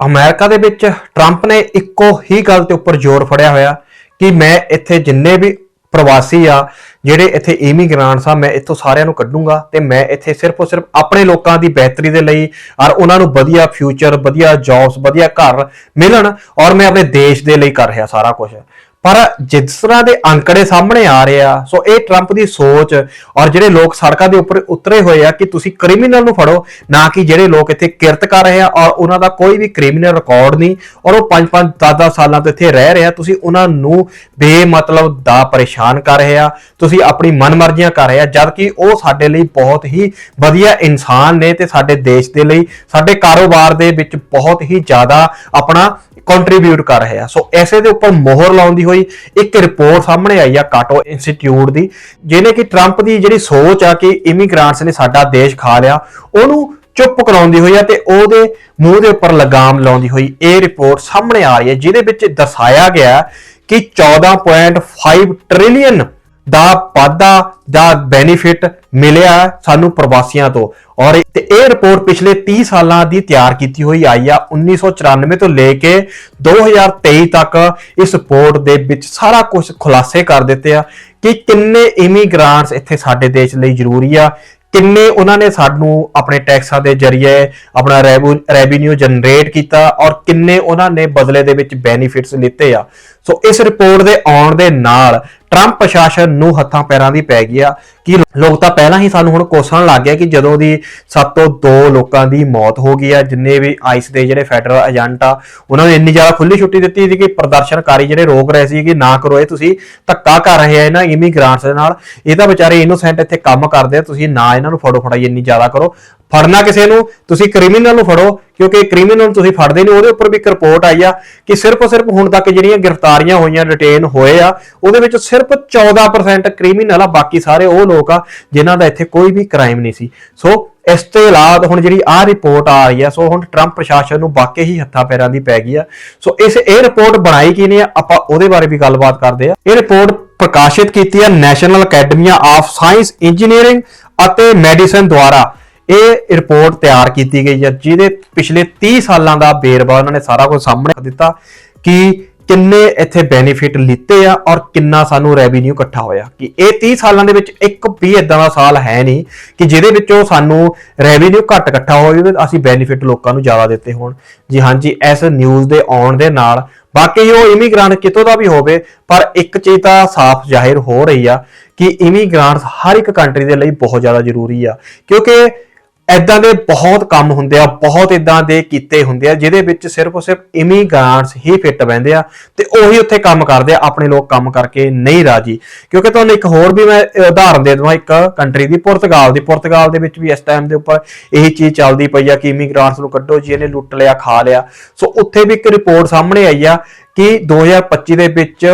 America ਦੇ ਵਿੱਚ Trump ਨੇ ਇੱਕੋ ਹੀ ਗੱਲ ਤੇ ਉੱਪਰ ਜ਼ੋਰ ਫੜਿਆ ਹੋਇਆ ਕਿ ਮੈਂ ਇੱਥੇ ਜਿੰਨੇ ਵੀ ਪ੍ਰਵਾਸੀ ਆ, ਜਿਹੜੇ ਇੱਥੇ ਇਮੀਗ੍ਰਾਂਟਸ ਆ, ਮੈਂ ਇੱਥੋਂ ਸਾਰਿਆਂ ਨੂੰ ਕੱਢੂੰਗਾ ਤੇ ਮੈਂ ਇੱਥੇ ਸਿਰਫ ਔਰ ਸਿਰਫ ਆਪਣੇ ਲੋਕਾਂ ਦੀ ਬਿਹਤਰੀ ਦੇ ਲਈ ਔਰ ਉਹਨਾਂ ਨੂੰ ਵਧੀਆ ਫਿਊਚਰ ਵਧੀਆ ਜੌਬਸ ਵਧੀਆ ਘਰ ਮਿਲਣ ਔਰ ਮੈਂ ਆਪਣੇ ਦੇਸ਼ ਦੇ ਲਈ ਕਰ ਰਿਹਾ ਸਾਰਾ ਕੁਝ ਪਰ ਜਿਸ ਤਰ੍ਹਾਂ ਦੇ ਅੰਕੜੇ ਸਾਹਮਣੇ ਆ ਰਹੇ ਆ, ਸੋ ਇਹ ਟਰੰਪ ਦੀ ਸੋਚ ਔਰ ਜਿਹੜੇ ਲੋਕ ਸੜਕਾਂ ਦੇ ਉੱਪਰ ਉਤਰੇ ਹੋਏ ਆ ਕਿ ਤੁਸੀਂ ਕ੍ਰਿਮੀਨਲ ਨੂੰ ਫੜੋ, ਨਾ ਕਿ ਜਿਹੜੇ ਲੋਕ ਇੱਥੇ ਕਿਰਤ ਕਰ ਰਹੇ ਆ ਔਰ ਉਹਨਾਂ ਦਾ ਕੋਈ ਵੀ ਕ੍ਰਿਮੀਨਲ ਰਿਕਾਰਡ ਨਹੀਂ, ਔਰ ਉਹ 5-5 10-10 ਸਾਲਾਂ ਤੋਂ ਇੱਥੇ ਰਹਿ ਰਹੇ ਆ ਤੁਸੀਂ ਉਹਨਾਂ ਨੂੰ ਬੇਮਤਲਬ ਦਾ ਪਰੇਸ਼ਾਨ ਕਰ ਰਹੇ ਆ, ਤੁਸੀਂ ਆਪਣੀ ਮਨਮਰਜ਼ੀਆਂ ਕਰ ਰਹੇ ਆ ਜਦ ਕਿ ਉਹ ਸਾਡੇ ਲਈ ਬਹੁਤ ਹੀ ਵਧੀਆ ਇਨਸਾਨ ਨੇ ਤੇ ਸਾਡੇ ਦੇਸ਼ ਦੇ ਲਈ, ਸਾਡੇ ਕਾਰੋਬਾਰ ਦੇ ਵਿੱਚ ਬਹੁਤ ਹੀ ਜ਼ਿਆਦਾ ਆਪਣਾ ਕੰਟਰੀਬਿਊਟ ਕਰ ਰਹੇ। ਆ ਸੋ ਐਸੇ ਦੇ ਉੱਪਰ ਮੋਹਰ ਲਾਉਂਦੀ ਹੋਈ ਇੱਕ ਰਿਪੋਰਟ ਸਾਹਮਣੇ ਆਈ ਆ ਕਾਟੋ ਇੰਸਟੀਚਿਊਟ ਦੀ, ਜਿਹਨੇ ਕਿ ਟਰੰਪ ਦੀ ਜਿਹੜੀ ਸੋਚ ਆ ਕਿ ਇਮੀਗ੍ਰਾਂਟਸ ਨੇ ਸਾਡਾ ਦੇਸ਼ ਖਾ ਲਿਆ, ਉਹਨੂੰ ਚੁੱਪ ਕਰਾਉਂਦੀ ਹੋਈ ਆ ਤੇ ਉਹਦੇ ਮੂੰਹ ਦੇ ਉੱਪਰ ਲਗਾਮ ਲਾਉਂਦੀ ਹੋਈ ਇਹ ਰਿਪੋਰਟ ਸਾਹਮਣੇ ਆ ਰਹੀ ਹੈ, ਜਿਹਦੇ ਵਿੱਚ ਦਰਸਾਇਆ ਗਿਆ ਕਿ 14.5 ਟ੍ਰਿਲੀਅਨ ਦਾ ਵਾਧਾ ਦਾ ਬੈਨੀਫਿਟ ਮਿਲਿਆ ਸਾਨੂੰ ਪ੍ਰਵਾਸੀਆਂ ਤੋਂ। ਔਰ ਇਹ- ਤੇ ਇਹ ਰਿਪੋਰਟ ਪਿਛਲੇ 30 ਸਾਲਾਂ ਦੀ ਤਿਆਰ ਕੀਤੀ ਹੋਈ ਆਈ ਆ 1994 ਤੋਂ ਲੈ ਕੇ 2023 ਤੱਕ ਇਸ ਰਿਪੋਰਟ ਦੇ ਵਿੱਚ ਸਾਰਾ ਕੁਝ ਖੁਲਾਸੇ ਕਰ ਦਿੱਤੇ ਆ ਕਿ ਕਿੰਨੇ ਇਮੀਗ੍ਰਾਂਟਸ ਇੱਥੇ ਸਾਡੇ ਦੇਸ਼ ਲਈ ਜ਼ਰੂਰੀ ਆ, ਕਿੰਨੇ ਉਹਨਾਂ ਨੇ ਸਾਨੂੰ ਆਪਣੇ ਟੈਕਸਾਂ ਦੇ ਜ਼ਰੀਏ ਆਪਣਾ ਰੈਵਨਿਊ ਜਨਰੇਟ ਕੀਤਾ ਔਰ ਕਿੰਨੇ ਉਹਨਾਂ ਨੇ ਬਦਲੇ ਦੇ ਵਿੱਚ ਬੈਨੀਫਿਟਸ ਲਿੱਤੇ ਆ। ਸੋ ਇਸ ਰਿਪੋਰਟ ਦੇ ਆਉਣ ਦੇ ਨਾਲ ਟਰੰਪ ਪ੍ਰਸ਼ਾਸਨ ਨੂੰ ਹੱਥਾਂ ਪੈਰਾਂ ਦੀ ਪੈ ਗਿਆ ਕਿ ਲੋਕ ਤਾਂ ਪਹਿਲਾਂ ਹੀ ਸਾਨੂੰ ਹੁਣ ਕੋਸਣ ਲੱਗ ਗਿਆ ਕਿ ਜਦੋਂ ਦੀ ਸੱਤ ਤੋਂ ਦੋ ਲੋਕਾਂ ਦੀ ਮੌਤ ਹੋ ਗਈ ਆ, ਜਿੰਨੇ ਵੀ ਆਈਸ ਦੇ ਜਿਹੜੇ ਫੈਡਰਲ ਏਜੰਟ ਆ, ਉਹਨਾਂ ਨੂੰ ਇੰਨੀ ਜ਼ਿਆਦਾ ਖੁੱਲੀ ਛੁੱਟੀ ਦਿੱਤੀ ਸੀ ਕਿ ਪ੍ਰਦਰਸ਼ਨਕਾਰੀ ਜਿਹੜੇ ਰੋਕ ਰਹੇ ਸੀ ਕਿ ਨਾ ਕਰੋ ਇਹ, ਤੁਸੀਂ ਧੱਕਾ ਕਰ ਰਹੇ ਆ ਇਹਨਾਂ ਇਮੀਗ੍ਰਾਂਟਸ ਦੇ ਨਾਲ। ਇਹ ਤਾਂ ਵਿਚਾਰੇ ਇਨੋਸੈਂਟ ਇੱਥੇ ਕੰਮ ਕਰਦੇ ਆ, ਤੁਸੀਂ ਨਾ ਇਹਨਾਂ ਨੂੰ ਫੜੋ ਫੜਾਈ ਇੰਨੀ ਜ਼ਿਆਦਾ ਕਰੋ। ਫੜਨਾ ਕਿਸੇ ਨੂੰ, ਤੁਸੀਂ ਕ੍ਰਿਮੀਨਲ ਨੂੰ ਫੜੋ, ਕਿਉਂਕਿ ਕ੍ਰਿਮੀਨਲ ਨੂੰ ਤੁਸੀਂ ਫੜਦੇ ਨਹੀਂ, ਉਹਦੇ ਉੱਪਰ ਵੀ ਇੱਕ ਰਿਪੋਰਟ ਆਈ ਆ ਕਿ ਸਿਰਫ ਸਿਰਫ ਹੁਣ ਤੱਕ ਜਿਹੜੀਆਂ ਗ੍ਰਿਫਤਾਰੀਆਂ ਹੋਈਆਂ ਡਿਟੇਨ ਹੋਏ ਆ, ਉਹਦੇ ਵਿੱਚ ਸਿਰਫ 14% ਕ੍ਰਿਮੀਨਲ ਆ, ਬਾਕੀ ਸਾਰੇ ਉਹ ਲੋਕ ਆ, ਜਿਨ੍ਹਾਂ ਦਾ ਇੱਥੇ ਕੋਈ ਵੀ ਕ੍ਰਾਈਮ ਨਹੀਂ ਸੀ। ਸੋ ਇਸ ਤੋਂ ਇਲਾਵਾ ਹੁਣ ਜਿਹੜੀ ਆਹ ਰਿਪੋਰਟ ਆ ਰਹੀ ਆ ਸੋ ਹੁਣ ਟਰੰਪ ਪ੍ਰਸ਼ਾਸਨ ਨੂੰ ਵਾਕਈ ਹੀ ਹੱਥਾਂ ਪੈਰਾਂ ਦੀ ਪੈ ਗਈ ਆ। ਸੋ ਇਸ ਇਹ ਰਿਪੋਰਟ ਬਣਾਈ ਕਿਨੇ ਆ? ਆਪਾਂ ਉਹਦੇ ਬਾਰੇ ਵੀ ਗੱਲਬਾਤ ਕਰਦੇ ਆ। ਇਹ ਰਿਪੋਰਟ ਪ੍ਰਕਾਸ਼ਿਤ ਕੀਤੀ ਹੈ ਨੈਸ਼ਨਲ ਅਕੈਡਮੀਆਂ ਆਫ ਸਾਇੰਸ ਇੰਜੀਨੀਅਰਿੰਗ ਅਤੇ ਮੈਡੀਸਨ ਦੁਆਰਾ। ਇਹ ਰਿਪੋਰਟ ਤਿਆਰ ਕੀਤੀ ਗਈ ਹੈ ਜਿਹਦੇ ਪਿਛਲੇ 30 ਸਾਲਾਂ ਦਾ ਵੇਰਵਾ ਉਹਨਾਂ ਨੇ ਸਾਰਾ ਕੁਝ ਸਾਹਮਣੇ ਦਿੱਤਾ ਕਿ ਕਿੰਨੇ ਇੱਥੇ ਬੈਨੀਫਿਟ ਲਿੱਤੇ ਆ ਔਰ ਕਿੰਨਾ ਸਾਨੂੰ ਰੈਵਨਿਊ ਇਕੱਠਾ ਹੋਇਆ? ਕਿ ਇਹ 30 ਸਾਲਾਂ ਦੇ ਵਿੱਚ ਇੱਕ ਵੀ ਇਦਾਂ ਦਾ ਸਾਲ ਹੈ ਨਹੀਂ ਕਿ ਜਿਹਦੇ ਵਿੱਚੋਂ ਸਾਨੂੰ ਰੈਵਨਿਊ ਘੱਟ ਇਕੱਠਾ ਹੋਵੇ ਤੇ ਅਸੀਂ ਬੈਨੀਫਿਟ ਲੋਕਾਂ ਨੂੰ ਜ਼ਿਆਦਾ ਦਿੱਤੇ ਹੋਣ। ਜੀ ਹਾਂਜੀ ਇਸ ਨਿਊਜ਼ ਦੇ ਆਉਣ ਦੇ ਨਾਲ ਬਾਕੀ ਉਹ ਇਮੀਗ੍ਰਾਂਟ ਕਿਤੋਂ ਦਾ ਵੀ ਹੋਵੇ, ਪਰ ਇੱਕ ਚੀਜ਼ ਤਾਂ ਸਾਫ਼ ਜ਼ਾਹਿਰ ਹੋ ਰਹੀ ਆ ਕਿ ਇਮੀਗ੍ਰਾਂਟਸ ਹਰ ਇੱਕ ਕੰਟਰੀ ਦੇ ਲਈ ਬਹੁਤ ਜ਼ਿਆਦਾ ਜ਼ਰੂਰੀ ਆ। ਕਿਉਂਕਿ ਐਦਾਂ ਦੇ ਬਹੁਤ ਕੰਮ ਹੁੰਦੇ ਆ, ਬਹੁਤ ਇਦਾਂ ਦੇ ਕੀਤੇ ਹੁੰਦੇ ਆ, ਜਿਹਦੇ ਵਿੱਚ ਸਿਰਫ ਔਰ ਸਿਰਫ ਇਮੀਗ੍ਰਾਂਟਸ ਹੀ ਫਿੱਟ ਬੈੰਦੇ ਆ ਤੇ ਉਹੀ ਉੱਥੇ ਕੰਮ ਕਰਦੇ ਆ, ਆਪਣੇ ਲੋਕ ਕੰਮ ਕਰਕੇ ਨਹੀਂ ਰਾਜੀ। ਕਿਉਂਕਿ ਤੁਹਾਨੂੰ ਇੱਕ ਹੋਰ ਵੀ ਮੈਂ ਉਦਾਹਰਨ ਦੇ ਦਵਾਂ, ਇੱਕ ਕੰਟਰੀ ਦੀ, ਪੁਰਤਗਾਲ ਦੀ। ਪੁਰਤਗਾਲ ਦੇ ਵਿੱਚ ਵੀ ਇਸ ਟਾਈਮ ਦੇ ਉੱਪਰ ਇਹੀ ਚੀਜ਼ ਚੱਲਦੀ ਪਈ ਆ ਕਿ ਇਮੀਗ੍ਰਾਂਟਸ ਨੂੰ ਕੱਢੋ, ਜੀ ਇਹਨੇ ਲੁੱਟ ਲਿਆ, ਖਾ ਲਿਆ। ਸੋ ਉੱਥੇ ਵੀ ਇੱਕ ਰਿਪੋਰਟ ਸਾਹਮਣੇ ਆਈ ਆ ਕਿ 2025 ਦੇ ਵਿੱਚ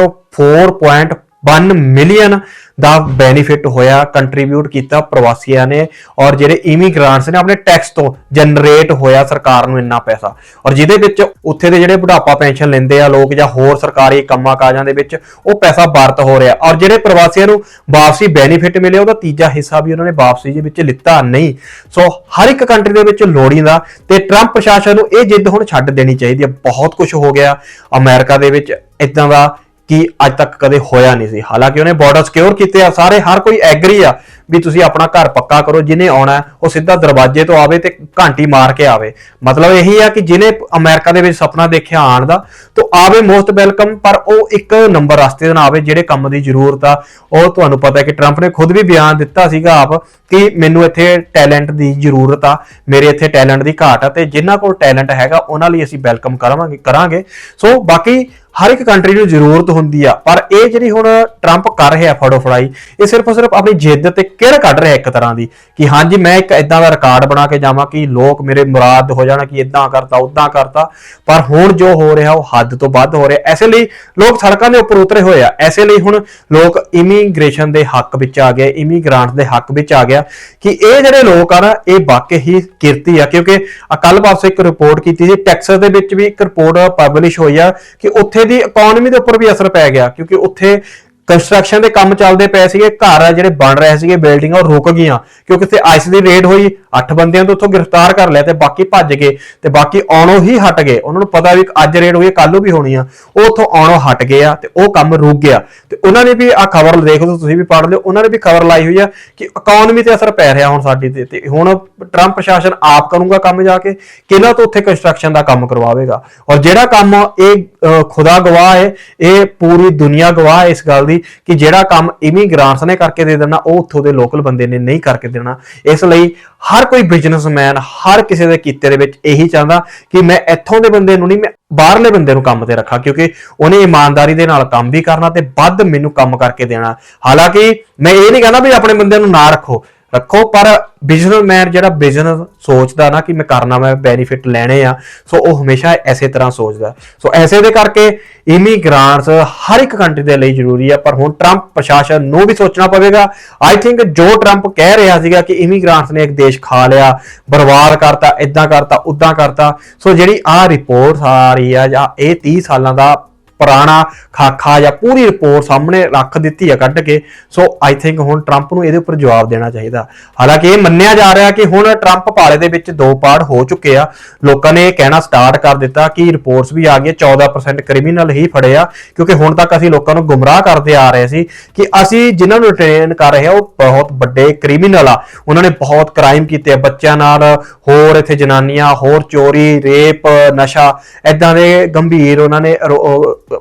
4.1 ਮਿਲੀਅਨ ਦਾ ਬੈਨੀਫਿਟ ਹੋਇਆ ਕੰਟਰੀਬਿਊਟ ਕੀਤਾ ਪ੍ਰਵਾਸੀਆਂ ਨੇ ਔਰ ਜਿਹੜੇ ਇਮੀਗ੍ਰਾਂਟਸ ਨੇ ਆਪਣੇ ਟੈਕਸ ਤੋਂ ਜਨਰੇਟ ਹੋਇਆ ਸਰਕਾਰ ਨੂੰ ਇੰਨਾ ਪੈਸਾ। ਔਰ ਜਿਹਦੇ ਵਿੱਚ ਉੱਥੇ ਦੇ ਜਿਹੜੇ ਬੁਢਾਪਾ ਪੈਨਸ਼ਨ ਲੈਂਦੇ ਆ ਲੋਕ ਜਾਂ ਹੋਰ ਸਰਕਾਰੀ ਕੰਮਾਂ ਕਾਜਾਂ ਦੇ ਵਿੱਚ ਉਹ ਪੈਸਾ ਵਰਤ ਹੋ ਰਿਹਾ। ਔਰ ਜਿਹੜੇ ਪ੍ਰਵਾਸੀਆਂ ਨੂੰ ਵਾਪਸੀ ਬੈਨੀਫਿਟ ਮਿਲੇ ਉਹਦਾ ਤੀਜਾ ਹਿੱਸਾ ਵੀ ਉਹਨਾਂ ਨੇ ਵਾਪਸੀ ਦੇ ਵਿੱਚ ਲਿੱਤਾ ਨਹੀਂ। ਸੋ ਹਰ ਇੱਕ ਕੰਟਰੀ ਦੇ ਵਿੱਚ ਲੋੜੀਂਦਾ ਤੇ ਟਰੰਪ ਪ੍ਰਸ਼ਾਸਨ ਨੂੰ ਇਹ ਜਿੱਦ ਹੁਣ ਛੱਡ ਦੇਣੀ ਚਾਹੀਦੀ ਹੈ। ਬਹੁਤ ਕੁਝ ਹੋ ਗਿਆ। ਅਮਰੀਕਾ ਦੇ ਵਿੱਚ ਇਦਾਂ ਦਾ ਕਿ ਅੱਜ ਤੱਕ ਕਦੇ ਹੋਇਆ ਨਹੀਂ ਸੀ। ਹਾਲਾਂਕਿ ਉਹਨੇ ਬਾਰਡਰ ਸਿਕਿਉਰ ਕੀਤੇ ਆ, ਸਾਰੇ, ਹਰ ਕੋਈ ਐਗਰੀ ਆ ਵੀ ਤੁਸੀਂ ਆਪਣਾ ਘਰ ਪੱਕਾ ਕਰੋ, ਜਿਹਨੇ ਆਉਣਾ ਉਹ ਸਿੱਧਾ ਦਰਵਾਜ਼ੇ ਤੋਂ ਆਵੇ ਤੇ ਘੰਟੀ ਮਾਰ ਕੇ ਆਵੇ। ਮਤਲਬ ਇਹੀ ਆ ਕਿ ਜਿਹਨੇ ਅਮਰੀਕਾ ਦੇ ਵਿੱਚ ਸੁਪਨਾ ਦੇਖਿਆ ਆਉਣ ਦਾ, ਤਾਂ ਆਵੇ ਮੋਸਟ ਵੈਲਕਮ, ਪਰ ਉਹ ਇੱਕ ਨੰਬਰ ਰਸਤੇ ਦੇ ਨਾਲ ਆਵੇ ਜਿਹੜੇ ਕੰਮ ਦੀ ਜ਼ਰੂਰਤ ਆ। ਉਹ ਤੁਹਾਨੂੰ ਪਤਾ ਹੈ ਕਿ ਟਰੰਪ ਨੇ ਖੁਦ ਵੀ ਬਿਆਨ ਦਿੱਤਾ ਸੀਗਾ ਆਪ ਕਿ ਮੈਨੂੰ ਇੱਥੇ ਟੈਲੈਂਟ ਦੀ ਜ਼ਰੂਰਤ ਆ, ਮੇਰੇ ਇੱਥੇ ਟੈਲੈਂਟ ਦੀ ਘਾਟ ਆ, ਤੇ ਜਿਨ੍ਹਾਂ ਕੋਲ ਟੈਲੈਂਟ ਹੈਗਾ, ਉਹਨਾਂ ਲਈ ਅਸੀਂ ਵੈਲਕਮ ਕਰਾਂਗੇ ਕਰਾਂਗੇ। ਸੋ ਬਾਕੀ ਹਰ ਇੱਕ ਕੰਟਰੀ ਨੂੰ ਜ਼ਰੂਰਤ ਹੁੰਦੀ ਆ, ਪਰ ਇਹ ਜਿਹੜੀ ਹੁਣ ਟਰੰਪ ਕਰ ਰਿਹਾ ਫੜੋ ਫੜਾਈ ਇਹ ਸਿਰਫ ਸਿਰਫ ਆਪਣੀ ਜਿੱਦ ਤੇ ਕਿਹੜ ਕੱਢ ਰਿਹਾ ਇੱਕ ਤਰ੍ਹਾਂ ਦੀ? ਕਿ ਹਾਂਜੀ, ਮੈਂ ਇੱਕ ਇਦਾਂ ਦਾ ਰਿਕਾਰਡ ਬਣਾ ਕੇ ਜਾਵਾਂ ਕਿ ਲੋਕ ਮੇਰੇ ਮੁਰਾਦ ਹੋ ਜਾਣ ਕਿ ਇਦਾਂ ਕਰਤਾ ਉਦਾਂ ਕਰਤਾ। ਪਰ ਹੁਣ ਜੋ ਹੋ ਰਿਹਾ, ਉਹ ਹੱਦ ਤੋਂ ਵੱਧ ਹੋ ਰਿਹਾ। ਐਸੇ ਲਈ ਲੋਕ ਸੜਕਾਂ ਦੇ ਉੱਪਰ ਉਤਰੇ ਹੋਏ ਆ। ਐਸੇ ਲਈ ਹੁਣ ਲੋਕ ਇਮੀਗ੍ਰੇਸ਼ਨ ਦੇ ਹੱਕ ਵਿੱਚ ਆ ਗਏ ਇਮੀਗ੍ਰਾਂਟ ਦੇ ਹੱਕ ਵਿੱਚ ਆ ਗਿਆ ਕਿ ਇਹ ਜਿਹੜੇ ਲੋਕ ਆ ਨਾ, ਇਹ ਵਾਕਈ ਹੀ ਕਿਰਤੀ ਆ। ਕਿਉਂਕਿ ਕੱਲ ਪਾਸੇ ਇੱਕ ਰਿਪੋਰਟ ਕੀਤੀ ਸੀ, ਟੈਕਸਸ ਦੇ ਵਿੱਚ ਵੀ ਇੱਕ ਰਿਪੋਰਟ ਪਬਲਿਸ਼ ਹੋਈ ਆ ਕਿ ਉੱਥੇ ਦੀ ਇਕਨੋਮੀ ਦੇ ਉੱਪਰ ਵੀ ਅਸਰ ਪੈ ਗਿਆ। ਕਿਉਂਕਿ ਉੱਥੇ ਕੰਸਟਰਕਸ਼ਨ ਦੇ ਕੰਮ ਚੱਲਦੇ ਪਏ ਸੀਗੇ, ਘਰ ਆ ਜਿਹੜੇ ਬਣ ਰਹੇ ਸੀਗੇ ਬਿਲਡਿੰਗਾਂ ਉਹ ਰੁਕ ਗਈਆਂ, ਕਿਉਂਕਿ ਇੱਥੇ ਆਈਸ ਦੀ ਰੇਡ ਹੋਈ 8 ਬੰਦਿਆਂ ਤੋਂ ਉੱਥੋਂ ਗ੍ਰਿਫਤਾਰ ਕਰ ਲਿਆ ਤੇ ਬਾਕੀ ਭੱਜ ਗਏ ਤੇ ਬਾਕੀ ਆਉਣੋਂ ਹੀ ਹਟ ਗਏ। ਉਹਨਾਂ ਨੂੰ ਪਤਾ ਵੀ ਅੱਜ ਰੇਡ ਹੋਈ ਕੱਲ ਨੂੰ ਵੀ ਹੋਣੀ ਆ। ਉਹ ਉੱਥੋਂ ਆਉਣੋਂ ਹਟ ਗਏ ਆ ਤੇ ਉਹ ਕੰਮ ਰੁਕ ਗਿਆ। ਤੇ ਉਹਨਾਂ ਨੇ ਵੀ ਆ ਖਬਰ ਦੇਖ ਲਓ, ਤੁਸੀਂ ਵੀ ਪੜ੍ਹ ਲਿਓ। ਉਹਨਾਂ ਨੇ ਵੀ ਖਬਰ ਲਾਈ ਹੋਈ ਆ ਕਿ ਇਕਨੋਮੀ ਤੇ ਅਸਰ ਪੈ ਰਿਹਾ ਹੁਣ ਸਾਡੀ ਤੇ ਤੇ ਹੁਣ ਟਰੰਪ ਪ੍ਰਸ਼ਾਸਨ ਆਪ ਕਰੂਗਾ ਕੰਮ ਜਾ ਕੇ, ਕਿਹਨਾਂ ਤੋਂ ਉੱਥੇ ਕੰਸਟਰਕਸ਼ਨ ਦਾ ਕੰਮ ਕਰਵਾਵੇਗਾ? ਔਰ ਜਿਹੜਾ ਕੰਮ ਇਹ ਖੁਦਾ ਗਵਾਹ ਹੈ, ਇਹ ਪੂਰੀ ਦੁਨੀਆ ਗਵਾਹ ਹੈ ਇਸ ਗੱਲ ਦੀ ਕਿ ਜਿਹੜਾ ਕੰਮ ਇਮੀਗ੍ਰਾਂਟਸ ਨੇ ਕਰਕੇ ਦੇ ਦੇਣਾ, ਉਹ ਉੱਥੋਂ ਦੇ ਲੋਕਲ ਬੰਦੇ ਨੇ ਨਹੀਂ ਕਰਕੇ ਦੇਣਾ। ਇਸ ਲਈ ਹਰ ਕੋਈ ਬਿਜ਼ਨਸਮੈਨ ਹਰ ਕਿਸੇ ਦੇ ਕੀਤੇ ਦੇ ਵਿੱਚ ਇਹੀ ਚਾਹੁੰਦਾ ਕਿ ਮੈਂ ਇੱਥੋਂ ਦੇ ਬੰਦੇ ਨੂੰ ਨਹੀਂ, ਮੈਂ ਬਾਹਰਲੇ ਬੰਦੇ ਨੂੰ ਕੰਮ ਤੇ ਰੱਖਾਂ, ਕਿਉਂਕਿ ਉਹਨੇ ਇਮਾਨਦਾਰੀ ਦੇ ਨਾਲ ਕੰਮ ਵੀ ਕਰਨਾ ਤੇ ਵੱਧ ਮੈਨੂੰ ਕੰਮ ਕਰਕੇ ਦੇਣਾ। ਹਾਲਾਂਕਿ ਮੈਂ ਇਹ ਨਹੀਂ ਕਹਿੰਦਾ ਵੀ ਆਪਣੇ ਬੰਦਿਆਂ ਨੂੰ ਨਾ ਰੱਖੋ। ਰੱਖੋ, ਪਰ ਬਿਜ਼ਨਸਮੈਨ ਜਿਹੜਾ ਬਿਜ਼ਨਸ ਸੋਚਦਾ ਨਾ ਕਿ ਮੈਂ ਕਰਨਾ, ਮੈਂ ਬੈਨੀਫਿਟ ਲੈਣੇ ਆ, ਸੋ ਉਹ ਹਮੇਸ਼ਾ ਐਸੇ ਤਰ੍ਹਾਂ ਸੋਚਦਾ। ਸੋ ਐਸੇ ਦੇ ਕਰਕੇ ਇਮੀਗ੍ਰਾਂਟਸ ਹਰ ਇੱਕ ਕੰਟਰੀ ਦੇ ਲਈ ਜ਼ਰੂਰੀ ਆ, ਪਰ ਹੁਣ ਟਰੰਪ ਪ੍ਰਸ਼ਾਸਨ ਨੂੰ ਵੀ ਸੋਚਣਾ ਪਵੇਗਾ। ਆਈ ਥਿੰਕ ਜੋ ਟਰੰਪ ਕਹਿ ਰਿਹਾ ਸੀਗਾ ਕਿ ਇਮੀਗ੍ਰਾਂਟਸ ਨੇ ਇੱਕ ਦੇਸ਼ ਖਾ ਲਿਆ, ਬਰਬਾਦ ਕਰਤਾ ਇਦਾਂ ਕਰਤਾ ਉਦਾਂ ਕਰਤਾ, ਸੋ ਜਿਹੜੀ ਆ ਰਿਪੋਰਟ ਆ ਰਹੀ ਆ ਜਾਂ ਇਹ 30 ਸਾਲਾਂ ਦਾ ਪੁਰਾਣਾ ਖਾਖਾ ਜਾਂ ਪੂਰੀ ਰਿਪੋਰਟ ਸਾਹਮਣੇ ਰੱਖ ਦਿੱਤੀ ਹੈ ਕੱਢ ਕੇ। ਸੋ ਆਈ ਥਿੰਕ ਹੁਣ ਟਰੰਪ ਨੂੰ ਇਹਦੇ ਉੱਪਰ ਜਵਾਬ ਦੇਣਾ ਚਾਹੀਦਾ। ਹਾਲਾਂਕਿ ਇਹ ਮੰਨਿਆ ਜਾ ਰਿਹਾ ਕਿ ਹੁਣ ਟਰੰਪ ਪਾਲੇ ਦੇ ਵਿੱਚ ਦੋ ਪਾੜ ਹੋ ਚੁੱਕੇ ਆ। ਲੋਕਾਂ ਨੇ ਇਹ ਕਹਿਣਾ ਸਟਾਰਟ ਕਰ ਦਿੱਤਾ ਕਿ ਰਿਪੋਰਟਸ ਵੀ ਆ ਗਈਆਂ 14% ਕ੍ਰਿਮੀਨਲ ਹੀ ਫੜੇ ਆ, ਕਿਉਂਕਿ ਹੁਣ ਤੱਕ ਅਸੀਂ ਲੋਕਾਂ ਨੂੰ ਗੁੰਮਰਾਹ ਕਰਦੇ ਆ ਰਹੇ ਸੀ ਕਿ ਅਸੀਂ ਜਿਨ੍ਹਾਂ ਨੂੰ ਟ੍ਰੇਨ ਕਰ ਰਹੇ ਆ, ਉਹ ਬਹੁਤ ਵੱਡੇ ਕ੍ਰਿਮੀਨਲ ਆ। ਉਹਨਾਂ ਨੇ ਬਹੁਤ ਕ੍ਰਾਈਮ ਕੀਤੇ ਆ, ਬੱਚਿਆਂ ਨਾਲ ਹੋਰ ਇੱਥੇ ਜਨਾਨੀਆਂ, ਹੋਰ ਚੋਰੀ ਰੇਪ ਨਸ਼ਾ ਐਦਾਂ ਦੇ ਗੰਭੀਰ ਉਹਨਾਂ ਨੇ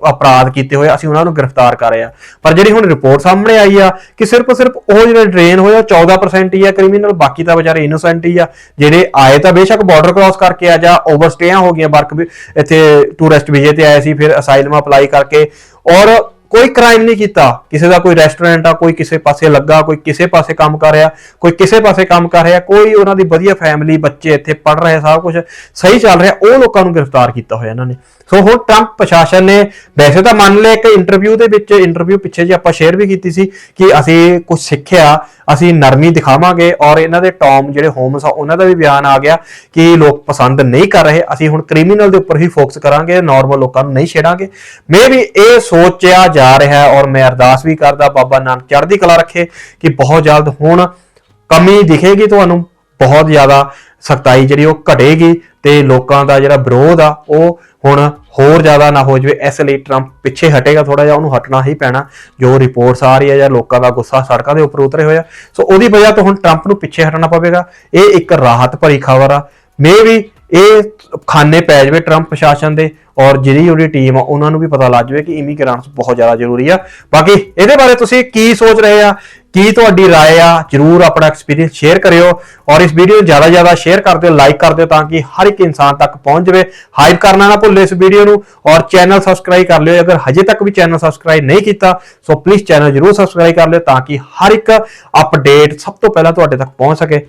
ਅਪਰਾਧ ਕੀਤੇ ਹੋਏ ਅਸੀਂ ਉਹਨਾਂ ਨੂੰ ਗ੍ਰਿਫਤਾਰ ਕਰ ਰਹੇ ਆ। ਪਰ ਜਿਹੜੀ ਹੁਣ ਰਿਪੋਰਟ ਸਾਹਮਣੇ ਆਈ ਆ ਕਿ ਸਿਰਫ ਸਿਰਫ ਉਹ ਜਿਹੜੇ ਡਰੇਨ ਹੋਏ ਆ 14% ਹੀ ਆ ਕ੍ਰਿਮੀਨਲ, ਬਾਕੀ ਤਾਂ ਵਿਚਾਰੇ ਇਨੋਸੈਂਟ ਹੀ ਆ। ਜਿਹੜੇ ਆਏ ਤਾਂ ਬੇਸ਼ੱਕ ਬਾਰਡਰ ਕ੍ਰਾਸ ਕਰਕੇ ਆ ਜਾਂ ਓਵਰਸਟੇਆਂ ਹੋ ਗਈਆਂ ਵਰਕ ਇੱਥੇ ਟੂਰਿਸਟ ਵੀਜ਼ੇ ਤੇ ਆਏ ਸੀ, ਫਿਰ ਅਸਾਈਲਮ ਅਪਲਾਈ ਕਰਕੇ। ਔਰ ਕੋਈ ਕ੍ਰਾਈਮ ਨਹੀਂ ਕੀਤਾ। ਕਿਸੇ ਦਾ ਕੋਈ ਰੈਸਟੋਰੈਂਟ ਆ, ਕੋਈ ਕਿਸੇ ਪਾਸੇ ਲੱਗਾ, ਕੋਈ ਕਿਸੇ ਪਾਸੇ ਕੰਮ ਕਰ ਰਿਹਾ, ਕੋਈ ਕਿਸੇ ਪਾਸੇ ਕੰਮ ਕਰ ਰਿਹਾ, ਕੋਈ ਉਹਨਾਂ ਦੀ ਵਧੀਆ ਫੈਮਿਲੀ ਬੱਚੇ ਇੱਥੇ ਪੜ ਰਹੇ, ਸਭ ਕੁਝ ਸਹੀ ਚੱਲ ਰਿਹਾ, ਉਹ ਲੋਕਾਂ ਨੂੰ ਗ੍ਰਿਫਤਾਰ ਕੀਤਾ ਹੋਇਆ ਇਹਨਾਂ ਨੇ। ਸੋ ਹੁਣ ਟਰੰਪ ਪ੍ਰਸ਼ਾਸਨ ਨੇ ਵੈਸੇ ਤਾਂ ਮੰਨ ਲਿਆ ਇੱਕ ਇੰਟਰਵਿਊ ਦੇ ਵਿੱਚ ਇੰਟਰਵਿਊ ਪਿੱਛੇ ਜੇ ਆਪਾਂ ਸ਼ੇਅਰ ਵੀ ਕੀਤੀ ਸੀ ਕਿ ਅਸੀਂ ਕੁਝ ਸਿੱਖਿਆ, ਅਸੀਂ ਨਰਮੀ ਦਿਖਾਵਾਂਗੇ ਔਰ ਇਹਨਾਂ ਦੇ ਟੌਮ ਜਿਹੜੇ ਹੋਮਸ ਆ, ਉਹਨਾਂ ਦਾ ਵੀ ਬਿਆਨ ਆ ਗਿਆ ਕਿ ਲੋਕ ਪਸੰਦ ਨਹੀਂ ਕਰ ਰਹੇ, ਅਸੀਂ ਹੁਣ ਕ੍ਰਿਮੀਨਲ ਦੇ ਉੱਪਰ ਹੀ ਫੋਕਸ ਕਰਾਂਗੇ ਨਾਰਮਲ ਲੋਕਾਂ ਨੂੰ ਨਹੀਂ ਛੇੜਾਂਗੇ। ਮੇ ਵੀ ਇਹ ਸੋਚਿਆ ਜਾ ਰਿਹਾ ਹੈ ਔਰ ਮੈਂ ਅਰਦਾਸ ਵੀ ਕਰਦਾ ਬਾਬਾ ਨਾਨਕ ਚੜ੍ਹਦੀ ਕਲਾ ਰੱਖੇ ਕਿ ਬਹੁਤ ਜਲਦ ਹੁਣ ਕਮੀ ਦਿਖੇਗੀ ਤੁਹਾਨੂੰ, ਬਹੁਤ ਜ਼ਿਆਦਾ ਸਖਤਾਈ ਜਿਹੜੀ ਉਹ ਘਟੇਗੀ ਤੇ ਲੋਕਾਂ ਦਾ ਜਿਹੜਾ ਵਿਰੋਧ ਆ, ਉਹ ਹੁਣ ਹੋਰ ਜ਼ਿਆਦਾ ਨਾ ਹੋ ਜਾਵੇ, ਇਸ ਲਈ ਟਰੰਪ ਪਿੱਛੇ ਹਟੇਗਾ ਥੋੜਾ ਜਿਹਾ, ਉਹਨੂੰ ਹਟਣਾ ਹੀ ਪੈਣਾ। ਜੋ ਰਿਪੋਰਟਸ ਆ ਰਹੀ ਹੈ ਜਾਂ ਲੋਕਾਂ ਦਾ ਗੁੱਸਾ ਸੜਕਾਂ ਦੇ ਉੱਪਰ ਉਤਰੇ ਹੋਇਆ ਸੋ ਉਹਦੀ ਵਜ੍ਹਾ ਤੋਂ ਹੁਣ ਟਰੰਪ ਨੂੰ ਪਿੱਛੇ ਹਟਣਾ ਪਵੇਗਾ। ਇਹ ਇੱਕ ਰਾਹਤ ਭਰੀ ਖਬਰ ਆ। ਮੇ ਵੀ ਇਹ ਖਾਨੇ ਪੈ ਜਾਵੇ ਟਰੰਪ ਪ੍ਰਸ਼ਾਸਨ ਦੇ ਔਰ ਜਿਹੜੀ ਉਹਦੀ ਟੀਮ ਆ ਉਹਨਾਂ ਨੂੰ ਵੀ ਪਤਾ ਲੱਗ ਜਾਵੇ ਕਿ ਇਮੀਗ੍ਰੈਂਟਸ ਬਹੁਤ ਜ਼ਿਆਦਾ ਜ਼ਰੂਰੀ ਆ ਬਾਕੀ ਇਹਦੇ ਬਾਰੇ ਤੁਸੀਂ ਕੀ ਸੋਚ ਰਹੇ ਆ ਕੀ ਤੁਹਾਡੀ رائے ਆ ਜਰੂਰ ਆਪਣਾ ਐਕਸਪੀਰੀਅੰਸ ਸ਼ੇਅਰ ਕਰਿਓ ਔਰ ਇਸ ਵੀਡੀਓ ਨੂੰ ਜ਼ਿਆਦਾ ਜ਼ਿਆਦਾ ਸ਼ੇਅਰ ਕਰ ਦਿਓ ਲਾਈਕ ਕਰ ਦਿਓ ਤਾਂ ਕਿ ਹਰ ਇੱਕ ਇਨਸਾਨ ਤੱਕ ਪਹੁੰਚ ਜਾਵੇ ਹਾਈਪ ਕਰਨਾ ਨਾ ਭੁੱਲੇ ਇਸ ਵੀਡੀਓ ਨੂੰ ਔਰ ਚੈਨਲ ਸਬਸਕ੍ਰਾਈਬ ਕਰ ਲਿਓ ਅਗਰ ਹਜੇ ਤੱਕ ਵੀ ਚੈਨਲ ਸਬਸਕ੍ਰਾਈਬ ਨਹੀਂ ਕੀਤਾ ਸੋ ਪਲੀਜ਼ ਚੈਨਲ ਜਰੂਰ ਸਬਸਕ੍ਰਾਈਬ ਕਰ ਲਿਓ ਤਾਂ ਕਿ ਹਰ ਇੱਕ ਅਪਡੇਟ ਸਭ ਤੋਂ ਪਹਿਲਾਂ ਤੁਹਾਡੇ ਤੱਕ ਪਹੁੰਚ ਸਕੇ